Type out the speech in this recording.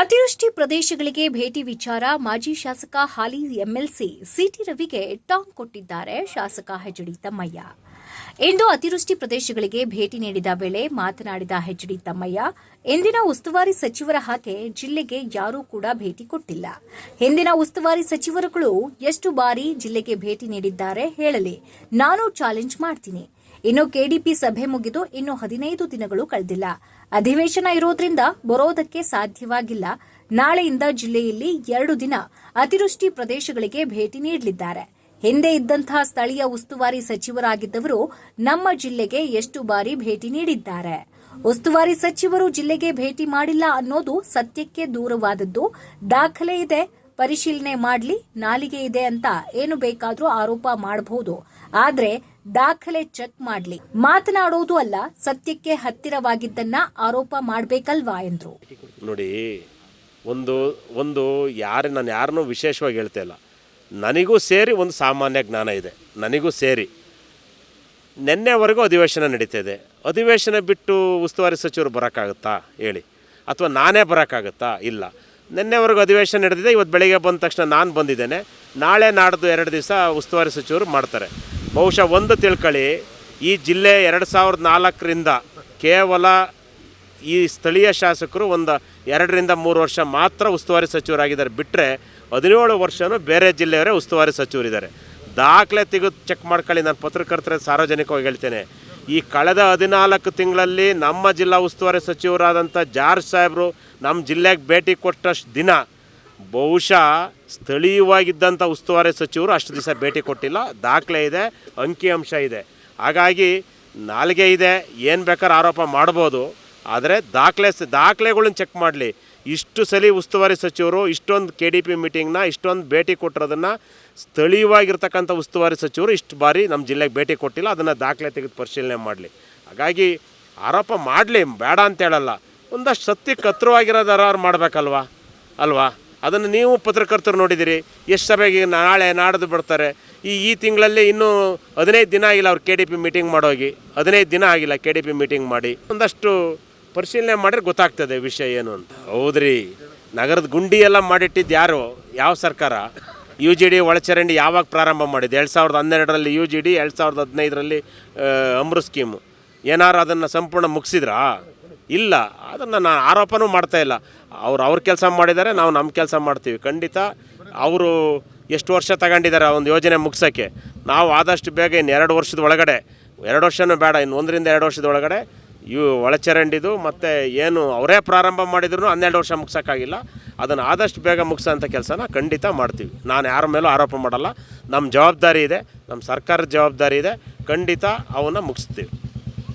ಅತಿವೃಷ್ಟಿ ಪ್ರದೇಶಗಳಿಗೆ ಭೇಟಿ ವಿಚಾರ ಮಾಜಿ ಶಾಸಕ ಹಾಲಿ ಎಂಎಲ್ಸಿ ಸಿಟಿ ರವಿಗೆ ಟಾಂಗ್ ಕೊಟ್ಟಿದ್ದಾರೆ. ಶಾಸಕ ಹೆಚ್ಡಿ ತಮ್ಮಯ್ಯ ಇಂದು ಅತಿವೃಷ್ಟಿ ಪ್ರದೇಶಗಳಿಗೆ ಭೇಟಿ ನೀಡಿದ ವೇಳೆ ಮಾತನಾಡಿದ ಹೆಚ್ಡಿ ತಮ್ಮಯ್ಯ, ಇಂದಿನ ಉಸ್ತುವಾರಿ ಸಚಿವರ ಹಾಗೆ ಜಿಲ್ಲೆಗೆ ಯಾರೂ ಕೂಡ ಭೇಟಿ ಕೊಟ್ಟಿಲ್ಲ. ಹಿಂದಿನ ಉಸ್ತುವಾರಿ ಸಚಿವರುಗಳು ಎಷ್ಟು ಬಾರಿ ಜಿಲ್ಲೆಗೆ ಭೇಟಿ ನೀಡಿದ್ದಾರೆ ಹೇಳಲಿ. ನಾನು ಚಾಲೆಂಜ್ ಮಾಡ್ತೀನಿ. ಇನ್ನು ಕೆಡಿಪಿ ಸಭೆ ಮುಗಿದು ಇನ್ನು ಹದಿನೈದು ದಿನಗಳು ಕಳೆದಿಲ್ಲ. ಅಧಿವೇಶನ ಇರೋದ್ರಿಂದ ಬರೋದಕ್ಕೆ ಸಾಧ್ಯವಾಗಿಲ್ಲ. ನಾಳೆಯಿಂದ ಜಿಲ್ಲೆಯಲ್ಲಿ ಎರಡು ದಿನ ಅತಿವೃಷ್ಟಿ ಪ್ರದೇಶಗಳಿಗೆ ಭೇಟಿ ನೀಡಲಿದ್ದಾರೆ. ಹಿಂದೆ ಇದ್ದಂತಹ ಸ್ಥಳೀಯ ಉಸ್ತುವಾರಿ ಸಚಿವರಾಗಿದ್ದವರು ನಮ್ಮ ಜಿಲ್ಲೆಗೆ ಎಷ್ಟು ಬಾರಿ ಭೇಟಿ ನೀಡಿದ್ದಾರೆ. ಉಸ್ತುವಾರಿ ಸಚಿವರು ಜಿಲ್ಲೆಗೆ ಭೇಟಿ ಮಾಡಿಲ್ಲ ಅನ್ನೋದು ಸತ್ಯಕ್ಕೆ ದೂರವಾದದ್ದು. ದಾಖಲೆ ಇದೆ, ಪರಿಶೀಲನೆ ಮಾಡಲಿ, ನಾಲಿಗೆ ಇದೆ ಅಂತ ಏನು ಬೇಕಾದರೂ ಆರೋಪ ಮಾಡಬಹುದು ಆದರೆ ದಾಖಲೆ ಚೆಕ್ ಮಾಡ್ಲಿ. ಮಾತನಾಡೋದು ಅಲ್ಲ, ಸತ್ಯಕ್ಕೆ ಹತ್ತಿರವಾಗಿದ್ದನ್ನ ಆರೋಪ ಮಾಡಬೇಕಲ್ವಾ ಎಂದರು. ನೋಡಿ, ಒಂದು ಒಂದು ಯಾರು, ನಾನು ಯಾರನ್ನೂ ವಿಶೇಷವಾಗಿ ಹೇಳ್ತಾ ಇಲ್ಲ. ನನಗೂ ಸೇರಿ ಒಂದು ಸಾಮಾನ್ಯ ಜ್ಞಾನ ಇದೆ. ನನಗೂ ಸೇರಿ. ನಿನ್ನೆವರೆಗೂ ಅಧಿವೇಶನ ನಡೀತಾ ಇದೆ ಅಧಿವೇಶನ ಬಿಟ್ಟು ಉಸ್ತುವಾರಿ ಸಚಿವರು ಬರೋಕ್ಕಾಗುತ್ತಾ ಹೇಳಿ. ಅಥವಾ ನಾನೇ ಬರೋಕ್ಕಾಗುತ್ತಾ? ಇಲ್ಲ. ನಿನ್ನೆವರೆಗೂ ಅಧಿವೇಶನ ನಡೆದಿದೆ. ಇವತ್ತು ಬೆಳಿಗ್ಗೆ ಬಂದ ತಕ್ಷಣ ನಾನು ಬಂದಿದ್ದೇನೆ. ನಾಳೆ ನಾಡ್ದು ಎರಡು ದಿವಸ ಉಸ್ತುವಾರಿ ಸಚಿವರು ಮಾಡ್ತಾರೆ. ಬಹುಶಃ ಒಂದು ತಿಳ್ಕೊಳ್ಳಿ ಈ ಜಿಲ್ಲೆ ಎರಡು ಸಾವಿರದ ನಾಲ್ಕರಿಂದ ಕೇವಲ ಈ ಸ್ಥಳೀಯ ಶಾಸಕರು ಒಂದು ಎರಡರಿಂದ ಮೂರು ವರ್ಷ ಮಾತ್ರ ಉಸ್ತುವಾರಿ ಸಚಿವರಾಗಿದ್ದಾರೆ. ಬಿಟ್ಟರೆ ಹದಿನೇಳು ವರ್ಷವೂ ಬೇರೆ ಜಿಲ್ಲೆಯವರೇ ಉಸ್ತುವಾರಿ ಸಚಿವರಿದ್ದಾರೆ ದಾಖಲೆ ತೆಗೆದು ಚೆಕ್ ಮಾಡ್ಕೊಳ್ಳಿ, ನಾನು ಪತ್ರಕರ್ತರ ಸಾರ್ವಜನಿಕವಾಗಿ ಹೇಳ್ತೇನೆ. ಈ ಕಳೆದ ಹದಿನಾಲ್ಕು ತಿಂಗಳಲ್ಲಿ ನಮ್ಮ ಜಿಲ್ಲಾ ಉಸ್ತುವಾರಿ ಸಚಿವರಾದಂಥ ಜಾರ್ಜ್ ಸಾಹೇಬರು ನಮ್ಮ ಜಿಲ್ಲೆಗೆ ಭೇಟಿ ಕೊಟ್ಟಷ್ಟು ದಿನ ಬಹುಶಃ ಸ್ಥಳೀಯವಾಗಿದ್ದಂಥ ಉಸ್ತುವಾರಿ ಸಚಿವರು ಅಷ್ಟು ದಿವಸ ಭೇಟಿ ಕೊಟ್ಟಿಲ್ಲ. ದಾಖಲೆ ಇದೆ ಅಂಕಿಅಂಶ ಇದೆ. ಹಾಗಾಗಿ ನಾಲ್ಗೆ ಇದೆ, ಏನು ಬೇಕಾದ್ರೂ ಆರೋಪ ಮಾಡ್ಬೋದು. ಆದರೆ ದಾಖಲೆ ದಾಖಲೆಗಳನ್ನ ಚೆಕ್ ಮಾಡಲಿ. ಇಷ್ಟು ಸಲ ಉಸ್ತುವಾರಿ ಸಚಿವರು, ಇಷ್ಟೊಂದು ಕೆ ಡಿ ಪಿ ಮೀಟಿಂಗ್ನ ಇಷ್ಟೊಂದು ಭೇಟಿ ಕೊಟ್ಟಿರೋದನ್ನು ಸ್ಥಳೀಯವಾಗಿರ್ತಕ್ಕಂಥ ಉಸ್ತುವಾರಿ ಸಚಿವರು ಇಷ್ಟು ಬಾರಿ ನಮ್ಮ ಜಿಲ್ಲೆಗೆ ಭೇಟಿ ಕೊಟ್ಟಿಲ್ಲ, ಅದನ್ನು ದಾಖಲೆ ತೆಗೆದು ಪರಿಶೀಲನೆ ಮಾಡಲಿ. ಹಾಗಾಗಿ ಆರೋಪ ಮಾಡಲಿ, ಬೇಡ ಅಂತ ಹೇಳಲ್ಲ. ಒಂದಷ್ಟು ಸತ್ಯಕ್ಕೆ ಹತ್ರವಾಗಿರೋದಾರು ಮಾಡಬೇಕಲ್ವಾ? ಅಲ್ವಾ? ಅದನ್ನು ನೀವು ಪತ್ರಕರ್ತರು ನೋಡಿದ್ದೀರಿ ಎಷ್ಟು ಸಭೆಗೆ ನಾಳೆ ನಾಡ್ದು ಬಿಡ್ತಾರೆ ಈ ಈ ತಿಂಗಳಲ್ಲಿ ಇನ್ನೂ ಹದಿನೈದು ದಿನ ಆಗಿಲ್ಲ ಅವ್ರು ಕೆ ಡಿ ಪಿ ಮೀಟಿಂಗ್ ಮಾಡೋಗಿ. ಹದಿನೈದು ದಿನ ಆಗಿಲ್ಲ ಕೆ ಡಿ ಪಿ ಮೀಟಿಂಗ್ ಮಾಡಿ. ಒಂದಷ್ಟು ಪರಿಶೀಲನೆ ಮಾಡಿದ್ರೆ ಗೊತ್ತಾಗ್ತದೆ ವಿಷಯ ಏನು ಅಂತ. ಹೌದ್ರಿ. ನಗರದ ಗುಂಡಿ ಎಲ್ಲ ಮಾಡಿಟ್ಟಿದ್ದು ಯಾರು? ಯಾವ ಸರ್ಕಾರ? ಯು ಜಿ ಡಿ ಒಳಚರಂಡಿ ಯಾವಾಗ ಪ್ರಾರಂಭ ಮಾಡಿದ್ದು? ಎರಡು ಸಾವಿರದ ಹನ್ನೆರಡರಲ್ಲಿ ಯು ಜಿ ಡಿ ಎರಡು ಸಾವಿರದ ಹದಿನೈದರಲ್ಲಿ ಅಮೃತ್ ಸ್ಕೀಮು ಏನಾರು ಅದನ್ನು ಸಂಪೂರ್ಣ ಮುಗಿಸಿದ್ರಾ? ಇಲ್ಲ. ಅದನ್ನು ನಾನು ಆರೋಪನೂ ಮಾಡ್ತಾ ಇಲ್ಲ. ಅವ್ರು ಅವ್ರ ಕೆಲಸ ಮಾಡಿದ್ದಾರೆ, ನಾವು ನಮ್ಮ ಕೆಲಸ ಮಾಡ್ತೀವಿ. ಖಂಡಿತ ಅವರು ಎಷ್ಟು ವರ್ಷ ತಗೊಂಡಿದ್ದಾರೆ ಒಂದು ಯೋಜನೆ ಮುಗಿಸೋಕ್ಕೆ? ನಾವು ಆದಷ್ಟು ಬೇಗ ಇನ್ನು ಎರಡು ವರ್ಷದ ಒಳಗಡೆ, ಎರಡು ವರ್ಷವೂ ಬೇಡ, ಇನ್ನು ಒಂದರಿಂದ ಎರಡು ವರ್ಷದ ಒಳಗಡೆ ಇವು ಒಳಚರಂಡಿದು ಮತ್ತು ಏನು ಅವರೇ ಪ್ರಾರಂಭ ಮಾಡಿದ್ರು ಹನ್ನೆರಡು ವರ್ಷ ಮುಗ್ಸೋಕ್ಕಾಗಿಲ್ಲ. ಅದನ್ನು ಆದಷ್ಟು ಬೇಗ ಮುಗಿಸೋಂಥ ಕೆಲಸನ ಖಂಡಿತ ಮಾಡ್ತೀವಿ. ನಾನು ಯಾರ ಮೇಲೂ ಆರೋಪ ಮಾಡಲ್ಲ. ನಮ್ಮ ಜವಾಬ್ದಾರಿ ಇದೆ. ನಮ್ಮ ಸರ್ಕಾರದ ಜವಾಬ್ದಾರಿ ಇದೆ. ಖಂಡಿತ ಅವನ್ನ ಮುಗಿಸ್ತೀವಿ.